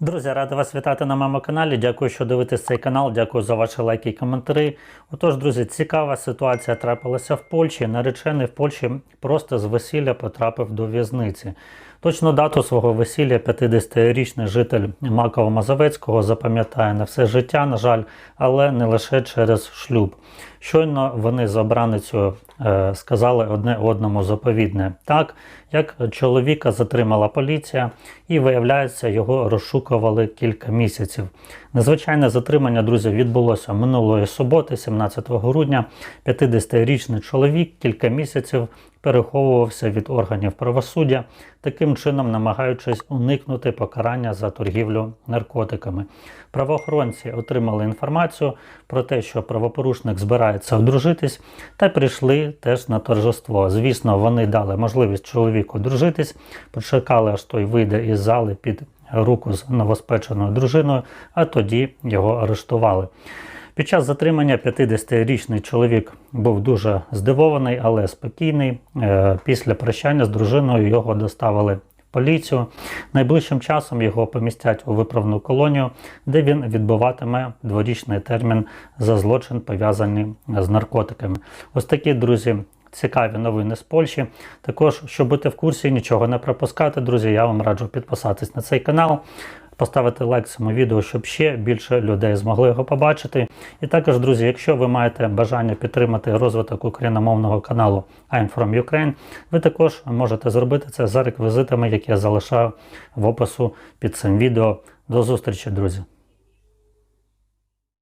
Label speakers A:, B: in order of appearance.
A: Друзі, радий вас вітати на моєму каналі. Дякую, що дивитесь цей канал. Дякую за ваші лайки і коментарі. Отож, друзі, цікава ситуація трапилася в Польщі. Наречений в Польщі просто з весілля потрапив до в'язниці. Точну дату свого весілля 50-річний житель Макова Мазовецького запам'ятає на все життя, на жаль, але не лише через шлюб. Щойно вони з обраницею е, сказали одне одному заповідне. Так, як чоловіка затримала поліція, і виявляється, його розшукували кілька місяців. Незвичайне затримання, друзі, відбулося минулої суботи, 17 грудня. 50-річний чоловік кілька місяців переховувався від органів правосуддя, таким чином намагаючись уникнути покарання за торгівлю наркотиками. Правоохоронці отримали інформацію про те, що правопорушник збирається одружитись, та прийшли теж на торжество. Звісно, вони дали можливість чоловіку одружитись, почекали, аж той вийде із зали під руку з новоспеченою дружиною, а тоді його арештували. Під час затримання 50-річний чоловік був дуже здивований, але спокійний. Е, Після прощання з дружиною його доставили в поліцію. Найближчим часом його помістять у виправну колонію, де він відбуватиме дворічний термін за злочин, пов'язаний з наркотиками. Ось такі друзі. Цікаві новини з Польщі. Також, щоб бути в курсі, нічого не пропускати, друзі, я вам раджу підписатись на цей канал, поставити лайк цьому відео, щоб ще більше людей змогли його побачити. І також, друзі, якщо ви маєте бажання підтримати розвиток україномовного каналу I'm from Ukraine, ви також можете зробити це за реквізитами, які я залишаю в опису під цим відео. До зустрічі, друзі!